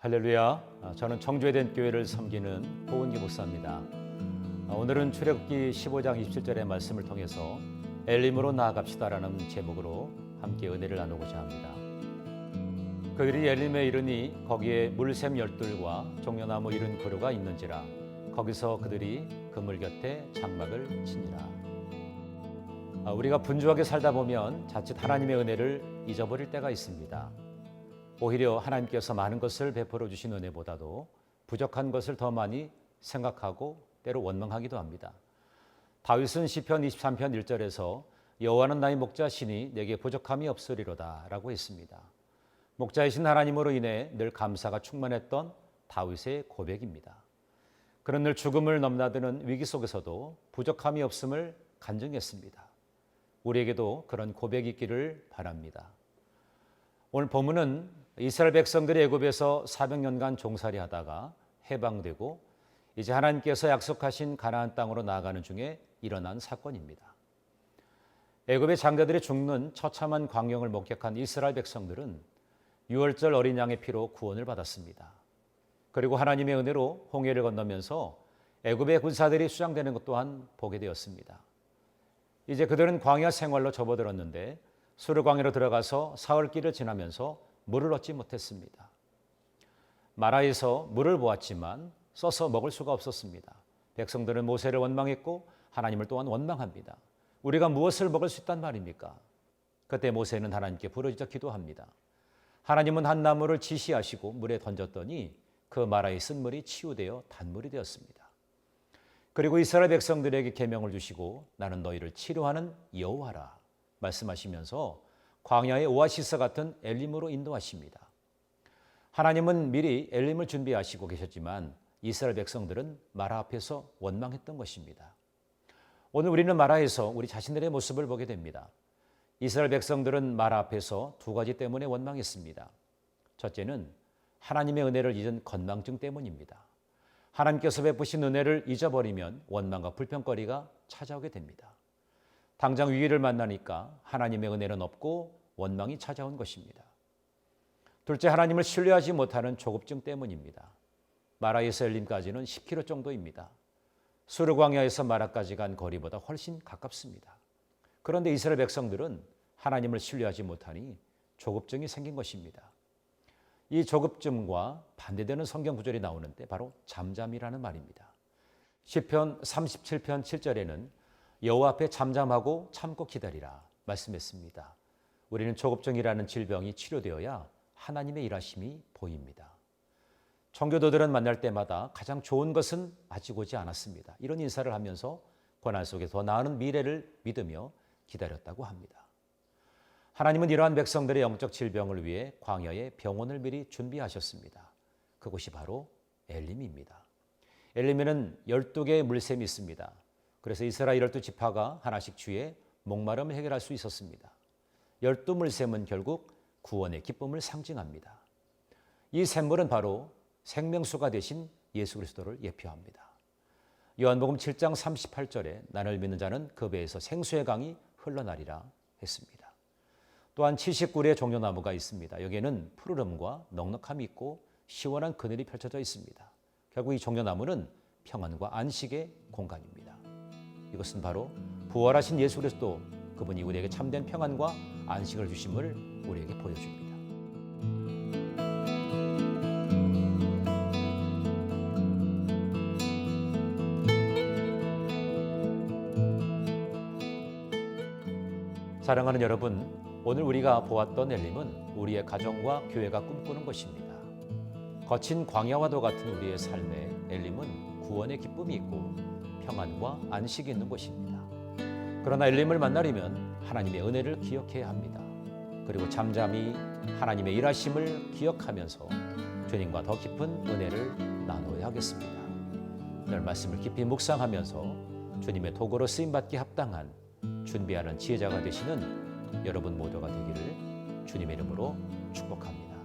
할렐루야. 아, 저는 청주에된 교회를 섬기는 고은기 목사입니다. 아, 오늘은 출애굽기 15장 27절의 말씀을 통해서 엘림으로 나아갑시다라는 제목으로 함께 은혜를 나누고자 합니다. 그들이 엘림에 이르니 거기에 물샘 열둘과 종려나무 이른 그루가 있는지라 거기서 그들이 그물 곁에 장막을 치니라. 아, 우리가 분주하게 살다 보면 자칫 하나님의 은혜를 잊어버릴 때가 있습니다. 오히려 하나님께서 많은 것을 베풀어 주신 은혜보다도 부족한 것을 더 많이 생각하고 때로 원망하기도 합니다. 다윗은 시편 23편 1절에서 여호와는 나의 목자시니 내게 부족함이 없으리로다라고 했습니다. 목자이신 하나님으로 인해 늘 감사가 충만했던 다윗의 고백입니다. 그런 늘 죽음을 넘나드는 위기 속에서도 부족함이 없음을 간증했습니다. 우리에게도 그런 고백이 있기를 바랍니다. 오늘 본문은 이스라엘 백성들이 애굽에서 400년간 종살이 하다가 해방되고 이제 하나님께서 약속하신 가나안 땅으로 나아가는 중에 일어난 사건입니다. 애굽의 장자들이 죽는 처참한 광경을 목격한 이스라엘 백성들은 유월절 어린 양의 피로 구원을 받았습니다. 그리고 하나님의 은혜로 홍해를 건너면서 애굽의 군사들이 수장되는 것 또한 보게 되었습니다. 이제 그들은 광야 생활로 접어들었는데 수르 광야로 들어가서 사흘 길을 지나면서 물을 얻지 못했습니다. 마라에서 물을 보았지만 써서 먹을 수가 없었습니다. 백성들은 모세를 원망했고 하나님을 또한 원망합니다. 우리가 무엇을 먹을 수 있단 말입니까? 그때 모세는 하나님께 부르짖어 기도합니다. 하나님은 한 나무를 지시하시고 물에 던졌더니 그 마라의 쓴물이 치유되어 단물이 되었습니다. 그리고 이스라엘 백성들에게 계명을 주시고 나는 너희를 치료하는 여호와라 말씀하시면서 광야의 오아시스 같은 엘림으로 인도하십니다. 하나님은 미리 엘림을 준비하시고 계셨지만 이스라엘 백성들은 마라 앞에서 원망했던 것입니다. 오늘 우리는 마라에서 우리 자신들의 모습을 보게 됩니다. 이스라엘 백성들은 마라 앞에서 두 가지 때문에 원망했습니다. 첫째는 하나님의 은혜를 잊은 건망증 때문입니다. 하나님께서 베푸신 은혜를 잊어버리면 원망과 불평거리가 찾아오게 됩니다. 당장 위기를 만나니까 하나님의 은혜는 없고 원망이 찾아온 것입니다. 둘째, 하나님을 신뢰하지 못하는 조급증 때문입니다. 마라에서 엘림까지는 10km 정도입니다. 수르광야에서 마라까지 간 거리보다 훨씬 가깝습니다. 그런데 이스라엘 백성들은 하나님을 신뢰하지 못하니 조급증이 생긴 것입니다. 이 조급증과 반대되는 성경 구절이 나오는데 바로 잠잠이라는 말입니다. 시편 37편 7절에는 여호와 앞에 잠잠하고 참고 기다리라 말씀했습니다. 우리는 조급증이라는 질병이 치료되어야 하나님의 일하심이 보입니다. 청교도들은 만날 때마다 가장 좋은 것은 아직 오지 않았습니다. 이런 인사를 하면서 고난 속에 더 나은 미래를 믿으며 기다렸다고 합니다. 하나님은 이러한 백성들의 영적 질병을 위해 광야에 병원을 미리 준비하셨습니다. 그곳이 바로 엘림입니다. 엘림에는 12개의 물샘이 있습니다. 그래서 이스라엘 열두 지파가 하나씩 주에 목마름을 해결할 수 있었습니다. 열두 물샘은 결국 구원의 기쁨을 상징합니다. 이 샘물은 바로 생명수가 되신 예수 그리스도를 예표합니다. 요한복음 7장 38절에 나를 믿는 자는 그 배에서 생수의 강이 흘러나리라 했습니다. 또한 79의 종려나무가 있습니다. 여기에는 푸르름과 넉넉함이 있고 시원한 그늘이 펼쳐져 있습니다. 결국 이 종려나무는 평안과 안식의 공간입니다. 이것은 바로 부활하신 예수 그리스도 그분이 우리에게 참된 평안과 안식을 주심을 우리에게 보여줍니다. 사랑하는 여러분, 오늘 우리가 보았던 엘림은 우리의 가정과 교회가 꿈꾸는 것입니다. 거친 광야와도 같은 우리의 삶에 엘림은 구원의 기쁨이 있고 평안과 안식이 있는 곳입니다. 그러나 엘림을 만나려면 하나님의 은혜를 기억해야 합니다. 그리고 잠잠히 하나님의 일하심을 기억하면서 주님과 더 깊은 은혜를 나누어야 하겠습니다. 오늘 말씀을 깊이 묵상하면서 주님의 도구로 쓰임 받기 합당한 준비하는 지혜자가 되시는 여러분 모두가 되기를 주님의 이름으로 축복합니다.